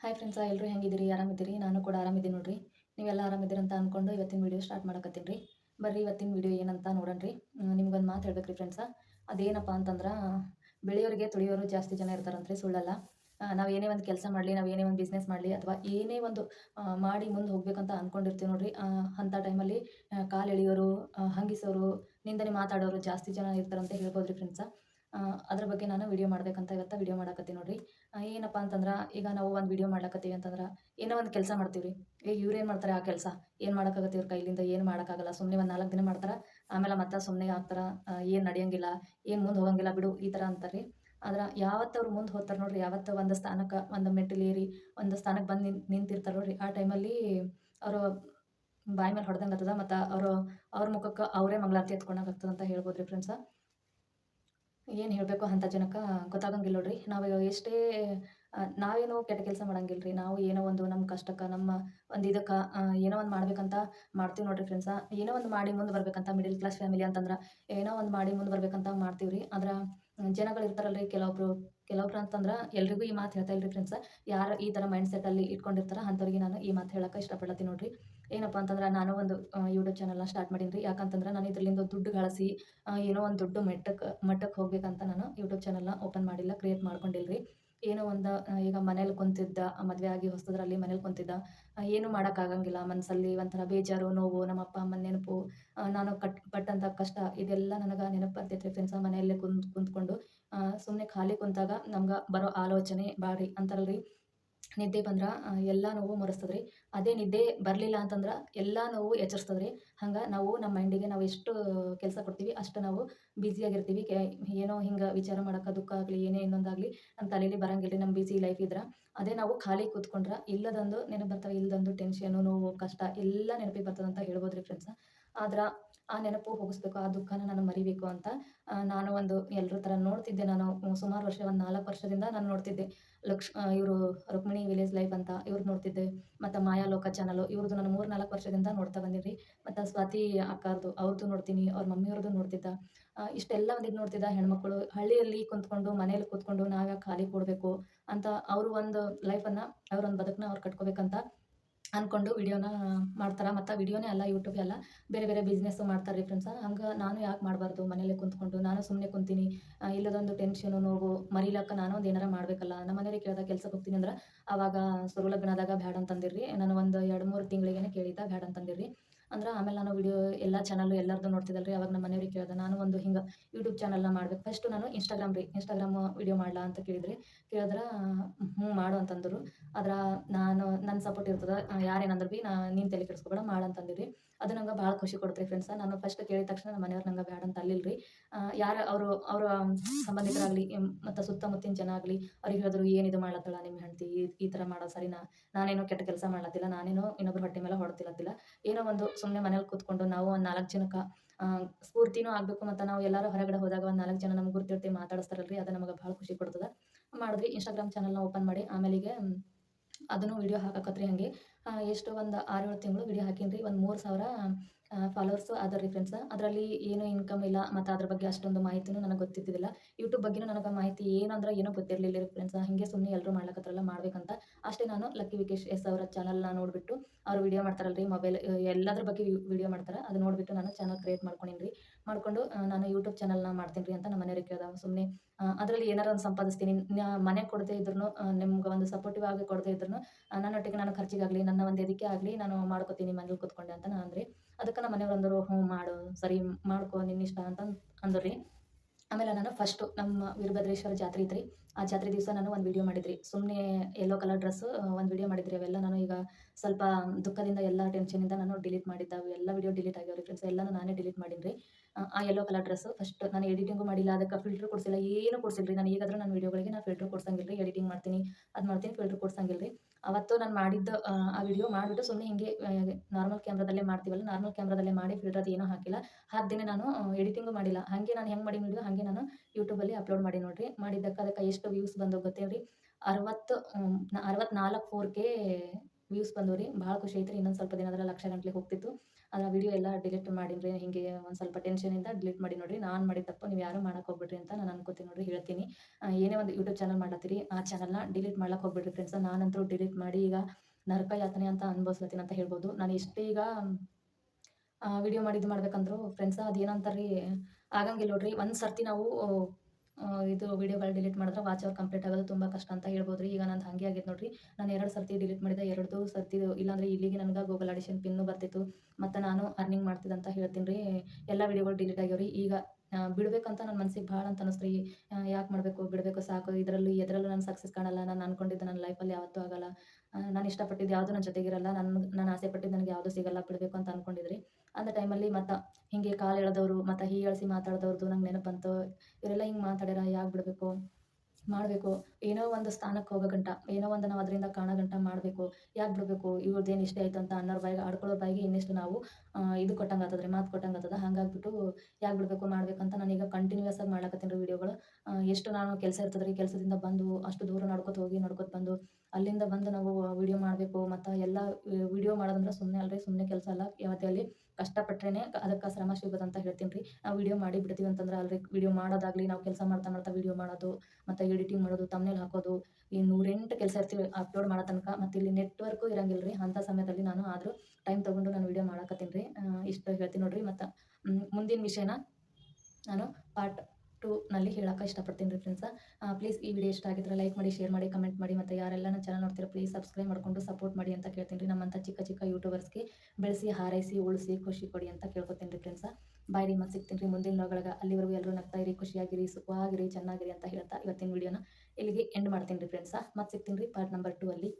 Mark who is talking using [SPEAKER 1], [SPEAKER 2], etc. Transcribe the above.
[SPEAKER 1] Hi friends ಎಲ್ಲರೂ ಹೆಂಗಿದ್ದೀರಿ? ಆರಾಮಿದ್ದೀರಿ? ನಾನು ಕೂಡ ಆರಾಮಿದ್ದೀನಿ ನೋಡ್ರಿ. ನೀವೆಲ್ಲ ಆರಾಮಿದ್ದೀರಿ ಅಂತ ಅಂದ್ಕೊಂಡು ಇವತ್ತಿನ ವೀಡಿಯೋ ಸ್ಟಾರ್ಟ್ ಮಾಡಕತ್ತೀನಿ ರೀ. ಬರ್ರಿ, ಇವತ್ತಿನ ವೀಡಿಯೋ ಏನಂತ ನೋಡೋಣ ರೀ. ನಿಮ್ಗೊಂದು ಮಾತು ಹೇಳ್ಬೇಕು ರೀ ಫ್ರೆಂಡ್ಸ ಅದೇನಪ್ಪ ಅಂತಂದ್ರೆ, ಬೆಳೆಯೋರಿಗೆ ತುಳಿಯೋರು ಜಾಸ್ತಿ ಜನ ಇರ್ತಾರಂತ್ರಿ, ಸುಳ್ಳಲ್ಲ. ನಾವು ಏನೇ ಒಂದು ಕೆಲಸ ಮಾಡಲಿ, ನಾವು ಏನೇ ಒಂದು ಬಿಸ್ನೆಸ್ ಮಾಡಲಿ, ಅಥವಾ ಏನೇ ಒಂದು ಮಾಡಿ ಮುಂದೆ ಹೋಗ್ಬೇಕಂತ ಅಂದ್ಕೊಂಡಿರ್ತೀವಿ ನೋಡ್ರಿ ಅಂಥ ಟೈಮಲ್ಲಿ ಕಾಲು ಎಳೆಯೋರು ಹಂಗಿಸೋರು, ನಿಂದನೆ ಮಾತಾಡೋರು ಜಾಸ್ತಿ ಜನ ಇರ್ತಾರಂತ ಹೇಳ್ಬೋದು ರೀ ಫ್ರೆಂಡ್ಸ ಅದ್ರ ಬಗ್ಗೆ ನಾನು ವಿಡಿಯೋ ಮಾಡ್ಬೇಕಂತ ಇವತ್ತು ವಿಡಿಯೋ ಮಾಡಕತ್ತೀನಿ ನೋಡ್ರಿ. ಏನಪ್ಪ ಅಂತಂದ್ರೆ, ಈಗ ನಾವು ಒಂದು ವಿಡಿಯೋ ಮಾಡ್ಲಕತ್ತೀವಿ ಅಂತಂದ್ರೆ, ಏನೋ ಒಂದು ಕೆಲಸ ಮಾಡ್ತೀವಿ ರೀ ಈಗ ಇವ್ರು ಏನು ಮಾಡ್ತಾರೆ ಆ ಕೆಲಸ? ಏನು ಮಾಡೋಕ್ಕಾಗತ್ತೆ ಇವ್ರ ಕೈಲಿಂದ? ಏನು ಮಾಡೋಕ್ಕಾಗಲ್ಲ? ಸುಮ್ಮನೆ ಒಂದು ನಾಲ್ಕು ದಿನ ಮಾಡ್ತಾರೆ. ಆಮೇಲೆ ಮತ್ತೆ ಸುಮ್ಮನೆ ಆಗ್ತಾರ ಏನು ನಡೆಯಂಗಿಲ್ಲ, ಏನು ಮುಂದೆ ಹೋಗಂಗಿಲ್ಲ, ಬಿಡು, ಈ ಥರ ಅಂತಾರೆ ಆದ್ರೆ ಯಾವತ್ತು ಅವ್ರು ಮುಂದೆ ಹೋಗ್ತಾರೆ ನೋಡ್ರಿ, ಯಾವತ್ತು ಒಂದು ಸ್ಥಾನಕ್ಕೆ, ಒಂದು ಮೆಟ್ಟಿಲೇರಿ ಒಂದು ಸ್ಥಾನಕ್ಕೆ ಬಂದು ನಿಂತು ನಿಂತಿರ್ತಾರೆ ನೋಡ್ರಿ. ಆ ಟೈಮಲ್ಲಿ ಅವರು ಬಾಯಿ ಮೇಲೆ ಹೊಡೆದಂಗೆ ಆಗ್ತದ, ಮತ್ತು ಅವರು ಅವ್ರ ಮುಖಕ್ಕೆ ಅವರೇ ಮಂಗಳಾರತಿ ಎತ್ಕೊಂಡಾಗ ಆಗ್ತದೆ ಅಂತ ಹೇಳ್ಬೋದು ರೀ ಫ್ರೆಂಡ್ಸ ಏನು ಹೇಳಬೇಕು ಅಂತ ಜನಕ್ಕೆ ಗೊತ್ತಾಗಂಗಿಲ್ಲ ನೋಡ್ರಿ. ನಾವು ಎಷ್ಟೇ ನಾವೇನೋ ಕೆಟ್ಟ ಕೆಲಸ ಮಾಡಂಗಿಲ್ರಿ. ನಾವು ಏನೋ ಒಂದು ನಮ್ಮ ಕಷ್ಟಕ್ಕೆ, ನಮ್ಮ ಒಂದು ಇದಕ್ಕೆ ಏನೋ ಒಂದು ಮಾಡ್ಬೇಕಂತ ಮಾಡ್ತೀವಿ ನೋಡ್ರಿ ಫ್ರೆಂಡ್ಸ ಏನೋ ಒಂದು ಮಾಡಿ ಮುಂದೆ ಬರ್ಬೇಕಂತ ಮಿಡಿಲ್ ಕ್ಲಾಸ್ ಫ್ಯಾಮಿಲಿ ಅಂತಂದ್ರೆ ಏನೋ ಒಂದು ಮಾಡಿ ಮುಂದೆ ಬರ್ಬೇಕಂತ ಮಾಡ್ತೀವಿ ರೀ ಆದ್ರೆ ಜನಗಳು ಕೆಲವೊಬ್ರು ಕೆಲವೊಬ್ರು ಅಂತಂದ್ರೆ ಎಲ್ರಿಗೂ ಈ ಮಾತು ಹೇಳ್ತಾ ಇಲ್ರಿ ಫ್ರೆಂಡ್ಸ್ ಯಾರು ಈ ಥರ ಮೈಂಡ್ ಸೆಟ್ಟಲ್ಲಿ ಇಟ್ಕೊಂಡಿರ್ತಾರೆ ಅಂಥವ್ರಿಗೆ ನಾನು ಈ ಮಾತು ಹೇಳಕ್ಕೆ ಇಷ್ಟಪಡ್ಲತ್ತೀನಿ ನೋಡ್ರಿ. ಏನಪ್ಪ ಅಂತಂದ್ರೆ ನಾನು ಒಂದು ಯೂಟ್ಯೂಬ್ ಚಾನಲ್ನ ಸ್ಟಾರ್ಟ್ ಮಾಡೀನಿ ರೀ ಯಾಕಂತಂದ್ರೆ ನಾನು ಇದರಿಂದ ದುಡ್ಡು ಗಳಿಸಿ ಏನೋ ಒಂದು ದೊಡ್ಡ ಮಟ್ಟಕ್ಕೆ ಮಟ್ಟಕ್ಕೆ ಹೋಗ್ಬೇಕಂತ ನಾನು ಯೂಟ್ಯೂಬ್ ಚಾನಲ್ನ ಓಪನ್ ಮಾಡಿಲ್ಲ ಕ್ರಿಯೇಟ್ ಮಾಡ್ಕೊಂಡಿಲ್ಲ ರೀ ಏನೋ ಒಂದು ಈಗ ಮನೇಲಿ ಕುಂತಿದ್ದ ಮದುವೆ ಆಗಿ ಹೊಸದ್ರಲ್ಲಿ ಮನೇಲಿ ಕುಂತಿದ್ದ ಏನು ಮಾಡೋಕ್ಕಾಗಂಗಿಲ್ಲ ಮನ್ಸಲ್ಲಿ ಒಂಥರ ಬೇಜಾರು, ನೋವು ನಮ್ಮ ಅಪ್ಪ ಅಮ್ಮನ ನೆನಪು ನಾನು ಕಟ್ ಪಟ್ಟಂಥ ಕಷ್ಟ, ಇದೆಲ್ಲ ನನಗೆ ನೆನಪು ಬರ್ತೈತೆ ಫ್ರೆಂಡ್ಸ ಮನೆಯಲ್ಲೇ ಕುಂತ್, ಕುಂತ್ಕೊಂಡು ಸುಮ್ಮನೆ ಖಾಲಿ ಕುಂತಾಗ ನಮ್ಗೆ ಬರೋ ಆಲೋಚನೆ ಬಾರಿ, ಅಂತಾರಲ್ರಿ? ನಿದ್ದೆ ಬಂದ್ರೆ ಎಲ್ಲ ನೋವು ಮರೆಸ್ತದ್ರಿ. ಅದೇ ನಿದ್ದೆ ಬರಲಿಲ್ಲ ಅಂತಂದ್ರೆ ಎಲ್ಲ ನೋವು ಎಚ್ಚರಿಸ್ತದ್ರಿ. ಹಂಗೆ ನಾವು ನಮ್ಮ ಮೈಂಡಿಗೆ ನಾವು ಎಷ್ಟು ಕೆಲಸ ಕೊಡ್ತೀವಿ ಅಷ್ಟು ನಾವು ಬ್ಯುಸಿಯಾಗಿರ್ತೀವಿ ಕೆ, ಏನೋ ಹಿಂಗೆ ವಿಚಾರ ಮಾಡೋಕೆ ದುಃಖ ಆಗಲಿ, ಏನೇ ಇನ್ನೊಂದಾಗಲಿ ನಮ್ಮ ತಲೆಯಲ್ಲಿ ಬರಂಗಿಲ್ಲ ನಮ್ಮ ಬ್ಯುಸಿ ಲೈಫ್ ಇದ್ರೆ. ಅದೇ ನಾವು ಖಾಲಿ ಕೂತ್ಕೊಂಡ್ರೆ ಇಲ್ಲದೊಂದು ನೆನಪು ಬರ್ತಾವೆ, ಇಲ್ಲದೊಂದು ಟೆನ್ಷನು ನೋವು, ಕಷ್ಟ ಎಲ್ಲ ನೆನಪಿಗೆ ಬರ್ತದಂತ ಹೇಳ್ಬೋದು ರೀ ಫ್ರೆಂಡ್ಸ ಆದ್ರೆ ಆ ನೆನಪು ಹೋಗಿಸ್ಬೇಕು, ಆ ದುಃಖನ ನಾನು ಮರಿಬೇಕು ಅಂತ ನಾನು ಒಂದು ಎಲ್ಲರ ತರ ನೋಡ್ತಿದ್ದೆ. ನಾನು ಸುಮಾರು ವರ್ಷ, ಒಂದು ನಾಲ್ಕು ವರ್ಷದಿಂದ ನಾನು ನೋಡ್ತಿದ್ದೆ. ಲಕ್ಷ ಇವರು ರುಕ್ಮಿಣಿ ವಿಲೇಜ್ ಲೈಫ್ ಅಂತ ಇವ್ರು ನೋಡ್ತಿದ್ದೆ. ಮತ್ತು ಮಾಯಾ ಲೋಕ ಚಾನಲು ಇವ್ರದ್ದು ನಾನು ಮೂರು ನಾಲ್ಕು ವರ್ಷದಿಂದ ನೋಡ್ತಾ ಬಂದಿರಿ ಮತ್ತು ಸ್ವಾತಿ ಅಕ್ಕಾರ್ದು ಅವ್ರದ್ದು ನೋಡ್ತೀನಿ, ಅವ್ರ ಮಮ್ಮಿಯವ್ರದ್ದು ನೋಡ್ತಿದ್ದ. ಇಷ್ಟೆಲ್ಲ ಒಂದು ಇದು ನೋಡ್ತಿದ್ದ ಹೆಣ್ಮಕ್ಳು. ಹಳ್ಳಿಯಲ್ಲಿ ಕುಂತ್ಕೊಂಡು ಮನೆಯಲ್ಲಿ ಕೂತ್ಕೊಂಡು ನಾವ್ಯಾಕೆ ಖಾಲಿ ಕೊಡಬೇಕು ಅಂತ ಅವರು ಒಂದು ಲೈಫನ್ನು ಅವ್ರೊಂದು ಬದುಕನ್ನ ಅವ್ರು ಕಟ್ಕೋಬೇಕಂತ ಅಂದ್ಕೊಂಡು ವಿಡಿಯೋನ ಮಾಡ್ತಾರೆ. ಮತ್ತು ವಿಡಿಯೋನೇ ಅಲ್ಲ ಯೂಟ್ಯೂಬ್ ಅಲ್ಲ. ಬೇರೆ ಬೇರೆ ಬಿಸ್ನೆಸ್ಸು ಮಾಡ್ತಾರೆ ರೀ ಫ್ರೆಂಡ್ಸ ಹಂಗೆ ನಾನು ಯಾಕೆ ಮಾಡಬಾರ್ದು? ಮನೇಲೆ ಕುಂತ್ಕೊಂಡು ನಾನು ಸುಮ್ಮನೆ ಕುಂತೀನಿ. ಇಲ್ಲದೊಂದು ಟೆನ್ಷನು ನೋವು, ಮರಿಲಕ್ಕ ನಾನು ಒಂದು ಏನಾರ ಮಾಡಬೇಕಲ್ಲ. ನಮ್ಮ ಮನೇಲಿ ಕೇಳಿದಾಗ ಕೆಲಸಕ್ಕೆ ಹೋಗ್ತೀನಿ ಅಂದ್ರೆ ಆವಾಗ ಸುರು ಬ್ಯಾಡ ಅಂತಂದಿರ್ರಿ ನಾನು ಒಂದು ಎರಡು ಮೂರು ತಿಂಗಳಿಗೇನೆ ಕೇಳಿದ್ದ ಬ್ಯಾಡ ಅಂತಂದಿರ್ರಿ ಅಂದ್ರೆ ಆಮೇಲೆ ನಾನು ವಿಡಿಯೋ ಎಲ್ಲ ಚಾನಲ್ ಎಲ್ಲರದ್ದು ನೋಡ್ತಿದ್ದಲ್ರಿ ಅವಾಗ ನಮ್ಮ ಮನೆಯವ್ರಿಗೆ ಕೇಳಿದೆ, ನಾನು ಒಂದು ಹಿಂಗೆ ಯೂಟ್ಯೂಬ್ ಚಾನಲ್ನ ಮಾಡ್ಬೇಕು. ಫಸ್ಟು ನಾನು ಇನ್ಸ್ಟಾಗ್ರಾಮ್ ರೀ ಇನ್ಸ್ಟಾಗ್ರಾಮ್ ವಿಡಿಯೋ ಮಾಡ್ಲಾ ಅಂತ ಕೇಳಿದ್ರಿ. ಕೇಳಿದ್ರೆ ಹ್ಞೂ ಮಾಡು ಅಂತಂದರು. ಅದ್ರ ನಾನು ನನ್ನ ಸಪೋರ್ಟ್ ಇರ್ತದೆ. ಯಾರೇನಂದ್ರೆ ಬಿ ನಾ ನೀನು ತಲೆ ಕೆಡಿಸ್ಕೊಬೇಡ, ಮಾಡು ಅಂತಂದಿರಿ. ಅದು ನಂಗೆ ಭಾಳ ಖುಷಿ ಕೊಡ್ತ್ರಿ ಫ್ರೆಂಡ್ಸ್ ನಾನು ಫಸ್ಟ್ ಕೇಳಿದ ತಕ್ಷಣ ನಮ್ಮ ಮನೆಯವ್ರು ನಂಗೆ ಬ್ಯಾಡ ಅಂತ ಅಲ್ಲಿಲ್ರಿ. ಯಾರು, ಅವರು, ಅವರ ಸಂಬಂಧಿಕರಾಗಲಿ ಮತ್ತು ಸುತ್ತಮುತ್ತಿನ ಜನ ಆಗಲಿ, ಅವ್ರಿಗೆ ಹೇಳಿದ್ರು ಏನಿದು ಮಾಡ್ಲತ್ತಳ ನಿಮ್ಮ ಹೆಂಡತಿ? ಈ ಥರ ಮಾಡೋ ಸರಿ ನಾ ನಾನೇನೋ ಕೆಟ್ಟ ಕೆಲಸ ಮಾಡ್ಲತ್ತಿಲ್ಲ. ನಾನೇನೋ ಇನ್ನೊಬ್ರ ಹೊಟ್ಟೆ ಮೇಲೆ ಹೊಡ್ತಿಲ್ಲತ್ತಿಲ್ಲ ಏನೋ ಒಂದು ಸುಮ್ಮನೆ ಮನೇಲಿ ಕೂತ್ಕೊಂಡು ನಾವು ಒಂದು ನಾಲ್ಕು ಜನಕ್ಕೆ ಸ್ಫೂರ್ತಿನೂ ಆಗಬೇಕು ಮತ್ತು ನಾವು ಎಲ್ಲರೂ ಹೊರಗಡೆ ಹೋದಾಗ ಒಂದು ನಾಲ್ಕು ಜನ ನಮ್ಗೆ ಗುರ್ತಿರ್ತೀವಿ ಮಾತಾಡಿಸ್ತಾರಲ್ರಿ, ಅದು ನಮಗೆ ಭಾಳ ಖುಷಿ ಕೊಡ್ತದೆ. ಮಾಡಿದ್ರಿ ಇನ್ಸ್ಟಾಗ್ರಾಮ್ ಚಾನಲ್ನ ಓಪನ್ ಮಾಡಿ ಆಮೇಲಿಗೆ ಅದನ್ನು ವಿಡಿಯೋ ಹಾಕಕತ್ರಿ ಹಾಗೆ. ಎಷ್ಟು ಒಂದು ಆರು ಏಳು ತಿಂಗಳು ವಿಡಿಯೋ ಹಾಕೀನಿ ಒಂದು ಮೂರು ಸಾವಿರ ಫಾಲೋವರ್ಸು ಅದ ರೀ ಫ್ರೆಂಡ್ಸ್ ಅದರಲ್ಲಿ ಏನು ಇನ್ಕಮ್ ಇಲ್ಲ, ಮತ್ತು ಅದ್ರ ಬಗ್ಗೆ ಅಷ್ಟೊಂದು ಮಾಹಿತಿನೂ ನನಗೆ ಗೊತ್ತಿದ್ದಿಲ್ಲ ಯೂಟ್ಯೂಬ್ ಬಗ್ಗೆನೂ ನನಗೆ ಮಾಹಿತಿ ಏನಂದ್ರೆ ಏನೋ ಗೊತ್ತಿರಲಿಲ್ಲ ರೀ ಫ್ರೆಂಡ್ಸ್ ಹಾಗೆ ಸುಮ್ಮನೆ ಎಲ್ಲರೂ ಮಾಡ್ಲಕತ್ರಲ್ಲ ಮಾಡ್ಬೇಕಂತ. ಅಷ್ಟೇ ನಾನು ಲಕ್ಕಿ ವಿಕೇಶ್ ಎಸ್ ಅವರ ಚಾನಲ್ನ ನೋಡಿಬಿಟ್ಟು ಅವ್ರು ವಿಡಿಯೋ ರೀ ಮೊಬೈಲ್ ಎಲ್ಲದ್ರ ಬಗ್ಗೆ ವಿಡಿಯೋ ಮಾಡ್ತಾರೆ. ಅದು ನೋಡಿಬಿಟ್ಟು ನಾನು ಚಾನಲ್ ಕ್ರಿಯೇಟ್ ಮಾಡ್ಕೊಂಡಿನಿ ಮಾಡ್ಕೊಂಡು ನಾನು ಯೂಟ್ಯೂಬ್ ಚಾನಲ್ನ ಮಾಡ್ತೀನಿ ರೀ ಅಂತ ನಮ್ಮ ಮನೆಯವ್ರಿಗೆ ಕೇಳ್ದೆ ಸುಮ್ಮನೆ ಅದರಲ್ಲಿ ಏನಾರ ಒಂದು ಸಂಪಾದಿಸ್ತೀನಿ. ಮನೆ ಕೊಡದೇ ಇದ್ರು ನಿಮ್ಗೆ ಒಂದು ಸಪೋರ್ಟಿವ್ ಆಗಿ ಕೊಡದೇ ಇದ್ರು ನನ್ನೊಟ್ಟಿಗೆ ನಾನು ಖರ್ಚಿಗಾಗಲಿ, ನನ್ನ ಒಂದು ಇದಕ್ಕೆ ಆಗಲಿ, ನಾನು ಮಾಡ್ಕೋತೀನಿ ಮನೇಲಿ ಕೂತ್ಕೊಂಡೆ ಅಂತ ನಾನು ಅಂದ್ರಿ ಅದಕ್ಕೆ ನಮ್ಮ ಮನೆಯವ್ರು ಅಂದರು, ಹ್ಞೂ ಮಾಡು, ಸರಿ ಮಾಡ್ಕೊ, ನಿನ್ನ ಇಷ್ಟ ಅಂತ ಅಂದ್ರು. ರೀ ಆಮೇಲೆ ನಾನು ಫಸ್ಟು ನಮ್ಮ ವೀರಭದ್ರೇಶ್ವರ ಜಾತ್ರೆ ಐತ್ರಿ. ಆ ಜಾತ್ರೆ ದಿವಸ ನಾನು ಒಂದು ವಿಡಿಯೋ ಮಾಡಿದ್ರಿ. ಸುಮ್ಮನೆ ಯೆಲ್ಲೋ ಕಲರ್ ಡ್ರೆಸ್ಸು ಒಂದು ವಿಡಿಯೋ ಮಾಡಿದ್ರಿ. ಅವೆಲ್ಲ ನಾನು ಈಗ ಸ್ವಲ್ಪ ದುಃಖದಿಂದ, ಎಲ್ಲ ಟೆನ್ಷನಿಂದ ನಾನು ಡಿಲೀಟ್ ಮಾಡಿದ್ದೆ. ಎಲ್ಲ ವಿಡಿಯೋ ಡಿಲೀಟ್ ಆಗ್ಯಾವ ರೀ ಫ್ರೆಂಡ್ಸ್ ಎಲ್ಲನೂ ನಾನೇ ಡಿಲೀಟ್ ಮಾಡಿನಿ ರೀ ಆ ಯೆಲ್ಲೋ ಕಲರ್ ಡ್ರೆಸ್ಸು ಫಸ್ಟ್ ನಾನು ಎಡಿಟಿಂಗು ಮಾಡಿಲ್ಲ ಅದಕ್ಕೆ ಫಿಲ್ಟ್ರ್ ಕೊಡಿಸಿಲ್ಲ ಏನು ಕೊಡಿಸಿಲ್ಲ ರೀ ನಾನು ಈಗಾದ್ರೂ ನನ್ನ ವೀಡಿಯೋಗಳಿಗೆ ನಾನು ಫಿಲ್ಟರ್ ಕೊಡ್ಸಂಗಿಲ್ಲ ರೀ ಎಡಿಟಿಂಗ್ ಮಾಡ್ತೀನಿ ಅದು ಮಾಡ್ತೀನಿ ಫಿಲ್ಟ್ರ್ ಕೊಡ್ಸಂಗಿಲ್ಲ ರೀ ಅವತ್ತು ನಾನು ಮಾಡಿದ್ದು ಆ, ವಿಡಿಯೋ ಮಾಡಿಬಿಟ್ಟು ಸುಮ್ಮನೆ ಹಿಂಗೆ ನಾರ್ಮಲ್ ಕ್ಯಾಮ್ರಾದಲ್ಲೇ ಮಾಡ್ತೀವಲ್ಲ ನಾರ್ಮಲ್ ಕ್ಯಾಮ್ರಾದಲ್ಲೇ ಮಾಡಿ ಫಿಲ್ಟರ್ ಏನೂ ಹಾಕಿಲ್ಲ. ಹಾಕ್ದೇ ನಾನು ಎಡಿಟಿಂಗು ಮಾಡಿಲ್ಲ. ಹಾಗೆ ನಾನು ಹೆಂಗೆ ಮಾಡಿ ವಿಡಿಯೋ ಹಾಗೆ ನಾನು ಯೂಟ್ಯೂಬಲ್ಲಿ ಅಪ್ಲೋಡ್ ಮಾಡಿ ನೋಡಿರಿ. ಮಾಡಿದ್ದಕ್ಕೆ ಅದಕ್ಕೆ ಎಷ್ಟು ವ್ಯೂಸ್ ಬಂದು ರೀ ಅರವತ್ತು ಅರವತ್ನಾಲ್ಕು ಫೋರ್ ಕೆ ವ್ಯೂಸ್ ಬಂದವು ರೀ ಭಾಳ ಖುಷಿ ಐತ್ರಿ. ಇನ್ನೊಂದು ಸ್ವಲ್ಪ ದಿನ ಲಕ್ಷ ಗಂಟ್ಲೆ ಹೋಗ್ತಿತ್ತು. ಅದರ ವಿಡಿಯೋ ಎಲ್ಲ ಡಿಲೀಟ್ ಮಾಡಿನ್ರಿ ಹಿಂಗೆ ಒಂದು ಸ್ವಲ್ಪ ಟೆನ್ಷನಿಂದ ಡಿಲೀಟ್ ಮಾಡಿ ನೋಡ್ರಿ. ನಾನು ಮಾಡಿದ ತಪ್ಪು. ನೀವು ಯಾರು ಮಾಡಕ್ಕೆ ಹೋಗ್ಬಿಡ್ರಿ ಅಂತ ನಾನು ಅನ್ಕೋತೀನಿ ನೋಡ್ರಿ, ಹೇಳ್ತೀನಿ. ಏನೇ ಒಂದು ಯೂಟ್ಯೂಬ್ ಚಾನಲ್ ಮಾಡತ್ತೀರಿ, ಆ ಚಾನಲ್ನ ಡಿಲೀಟ್ ಮಾಡ್ಲಕ್ಕೆ ಹೋಗ್ಬಿಡ್ರಿ ಫ್ರೆಂಡ್ಸ್ ನಾನಂತರೂ ಡಿಲೀಟ್ ಮಾಡಿ ಈಗ ನರಕ ಯಾತನೆ ಅಂತ ಅನ್ಭವಿಸ್ಲತ್ತೀನಿ ಅಂತ ಹೇಳ್ಬೋದು. ನಾನು ಎಷ್ಟೇ ಈಗ ವಿಡಿಯೋ ಮಾಡಿದ್ದು ಮಾಡ್ಬೇಕಂದ್ರು ಫ್ರೆಂಡ್ಸ್ ಅದೇನಂತಾರ್ರಿ, ಆಗಂಗಿಲ್ಲ ನೋಡ್ರಿ. ಒಂದು ಸರ್ತಿ ನಾವು ಇದು ವಿಡಿಯೋಗಳು ಡಿಲೀಟ್ ಮಾಡಿದ್ರೆ ವಾಚ್ ಅವರ್ ಕಂಪ್ಲೀಟ್ ಆಗೋದು ತುಂಬ ಕಷ್ಟ ಅಂತ ಹೇಳ್ಬೋದು ಈಗ ನಾನು ಹಾಗೆ ಆಗಿದೆ ನೋಡ್ರಿ. ನಾನು ಎರಡು ಸರ್ತಿ ಡಿಲೀಟ್ ಮಾಡಿದೆ ಎರಡು ಸರ್ತಿ ಇಲ್ಲಾಂದ್ರೆ ಇಲ್ಲಿಗೆ ನನಗೆ ಗೂಗಲ್ ಆಡಿಷನ್ ಪಿನ್ನು ಬರ್ತಿತ್ತು. ಮತ್ತು ನಾನು ಅರ್ನಿಂಗ್ ಮಾಡ್ತಿದ್ದೆ ಅಂತ ಹೇಳ್ತೀನಿ ರೀ. ಎಲ್ಲ ವಿಡಿಯೋಗಳು ಡಿಲೀಟ್ ಆಗ್ಯಾವ್ರಿ ಈಗ ಬಿಡಬೇಕಂತ ಬಿಡ್ಬೇಕಂತ ನನ್ನ ಮನ್ಸಿಗೆ ಭಾಳ ಅಂತ ಅನಿಸ್ತು ರೀ ಯಾಕೆ ಮಾಡಬೇಕು? ಬಿಡಬೇಕು ಸಾಕು. ಇದರಲ್ಲೂ, ಎದರಲ್ಲೂ ನಾನು ಸಕ್ಸಸ್ ಕಾಣಲ್ಲ. ನಾನು ಅನ್ಕೊಂಡಿದ್ದೆ ನನ್ನ ಲೈಫಲ್ಲಿ ಯಾವತ್ತೂ ಆಗಲ್ಲ. ನಾನು ಇಷ್ಟಪಟ್ಟಿದ್ದು ಯಾವುದು ನನ್ನ ಜೊತೆಗಿರಲ್ಲ. ನನ್ನ ನಾನು ಆಸೆ ಪಟ್ಟಿದ್ದು ನನಗೆ ಯಾವುದೂ ಸಿಗಲ್ಲ. ಬಿಡಬೇಕು ಅಂತ ಅನ್ಕೊಂಡಿದ್ರಿ. ಅಂದ ಟೈಮಲ್ಲಿ ಮತ್ತು ಹಿಂಗೆ ಕಾಲು ಎಳೆದವರು, ಮತ್ತು ಹೀ ಎಳ್ಸಿ ಮಾತಾಡ್ದವ್ರದ್ದು ನಂಗೆ ನೆನಪು ಬಂತು. ಇವರೆಲ್ಲ ಹಿಂಗೆ ಮಾತಾಡ್ಯಾರ, ಯಾಕೆ ಬಿಡಬೇಕು? ಮಾಡಬೇಕು. ಏನೋ ಒಂದು ಸ್ಥಾನಕ್ಕೆ ಹೋಗೋ ಗಂಟ, ಏನೋ ಒಂದು ನಾವು ಅದರಿಂದ ಕಾಣೋ ಗಂಟ ಮಾಡಬೇಕು. ಯಾಕೆ ಬಿಡಬೇಕು? ಇವ್ರದ್ದೇನು ಇಷ್ಟ ಆಯ್ತು ಅಂತ ಅನ್ನೋರ್ ಬಾಯಿಗೆ ಆಡ್ಕೊಳ್ಳೋ ಬಾಯಿಗೆ ಇನ್ನಿಷ್ಟು ನಾವು ಇದು ಕೊಟ್ಟಂಗೆ ಆತದ್ರಿ, ಮಾತು ಕೊಟ್ಟಂಗೆ ಆಗ್ತದೆ ಹಾಗಾಗ್ಬಿಟ್ಟು ಯಾಕೆ ಬಿಡಬೇಕು ಮಾಡ್ಬೇಕಂತ ನಾನೀಗ ಕಂಟಿನ್ಯೂಸ್ ಆಗಿ ಮಾಡ್ಲಕತ್ತೀನಿ ರೀ ವಿಡಿಯೋಗಳು ಎಷ್ಟು ನಾನು ಕೆಲಸ ಇರ್ತದೆ ರೀ ಕೆಲಸದಿಂದ ಬಂದು ಅಷ್ಟು ದೂರ ನಡ್ಕೊತ ಹೋಗಿ, ನಡ್ಕೊತ ಬಂದು ಅಲ್ಲಿಂದ ಬಂದು ನಾವು ವಿಡಿಯೋ ಮಾಡಬೇಕು, ಮತ್ತು ಎಲ್ಲ ವಿಡಿಯೋ ಮಾಡೋದಂದ್ರೆ ಸುಮ್ಮನೆ ಅಲ್ರಿ ಸುಮ್ಮನೆ ಕೆಲಸ ಅಲ್ಲ. ಯಾವತ್ತೇ ಅಲ್ಲಿ ಕಷ್ಟಪಟ್ರೇನೆ ಅದಕ್ಕೆ ಶ್ರಮ ಸಿಗೋದಂತ ಹೇಳ್ತೀನಿ ರೀ ನಾವು ವಿಡಿಯೋ ಮಾಡಿ ಬಿಡ್ತೀವಿ ಅಂತಂದ್ರೆ ಅಲ್ರಿ ವಿಡಿಯೋ ಮಾಡೋದಾಗ್ಲಿ ನಾವು ಕೆಲಸ ಮಾಡ್ತಾ ಮಾಡ್ತಾ ವಿಡಿಯೋ ಮಾಡೋದು, ಮತ್ತು ಎಡಿಟಿಂಗ್ ಮಾಡೋದು ತಮ್ಮನೇಲಿ ಹಾಕೋದು, ಈ ನೂರೆಂಟು ಕೆಲಸ ಇರ್ತೀವಿ ಅಪ್ಲೋಡ್ ಮಾಡೋ ತನಕ, ಮತ್ತು ಇಲ್ಲಿ ನೆಟ್ವರ್ಕು ಇರಂಗಿಲ್ಲ ರೀ ಅಂಥ ಸಮಯದಲ್ಲಿ ನಾನು ಆದರೂ ಟೈಮ್ ತಗೊಂಡು ನಾನು ವಿಡಿಯೋ ಮಾಡಕತ್ತೀನಿ ರೀ. ಇಷ್ಟು ಹೇಳ್ತೀನಿ ನೋಡ್ರಿ, ಮತ್ತು ಮುಂದಿನ ವಿಷಯನ ನಾನು ಪಾರ್ಟ್ ಟೂನಲ್ಲಿ ಹೇಳಕ್ಕೆ ಇಷ್ಟಪಡ್ತೀನಿ ರೀ ಫ್ರೆಂಡ್ಸ್ ಪ್ಲೀಸ್ ಈ ವಿಡಿಯೋ ಇಷ್ಟ ಆಗಿದ್ರೆ ಲೈಕ್ ಮಾಡಿ ಶೇರ್ ಮಾಡಿ ಕಮೆಂಟ್ ಮಾಡಿ, ಮತ್ತು ಯಾರೆಲ್ಲ ನನ್ನ ಚಾನಲ್ ನೋಡ್ತೀರಾ ಪ್ಲೀಸ್ ಸಬ್ಸ್ಕ್ರೈಬ್ ಮಾಡಿಕೊಂಡು ಸಪೋರ್ಟ್ ಮಾಡಿ ಅಂತ ಕೇಳ್ತೀನಿ ರೀ. ನಮ್ಮಂಥ ಚಿಕ್ಕ ಚಿಕ್ಕ ಯೂಟ್ಯೂಬರ್ಸ್ಗೆ ಬೆಳೆಸಿ, ಹಾರೈಸಿ, ಉಳಿಸಿ, ಖುಷಿ ಕೊಡಿ ಅಂತ ಕೇಳ್ಕೊತೀನಿ ರೀ ಫ್ರೆಂಡ್ಸ್ ಬಾಯ್ ರೀ ಮತ್ತು ಸಿಗ್ತೀನಿ ರೀ ಮುಂದಿನ ನೋಗಳಾಗ ಅಲ್ಲಿವರೆಗೂ ಎಲ್ಲರೂ ನಗ್ತಾ ಇರಿ, ಖುಷಿಯಾಗಿರಿ, ಸುಖವಾಗಿರಿ, ಚೆನ್ನಾಗಿರಿ ಅಂತ ಹೇಳ್ತಾ ಇವತ್ತಿನ ವಿಡಿಯೋನ ಇಲ್ಲಿಗೆ ಎಂಡ್ ಮಾಡ್ತೀನಿ ರೀ ಫ್ರೆಂಡ್ಸ ಮತ್ತೆ ಸಿಗ್ತೀನಿ ರೀ ಪಾರ್ಟ್ ನಂಬರ್ ಟೂ ಅಲ್ಲಿ.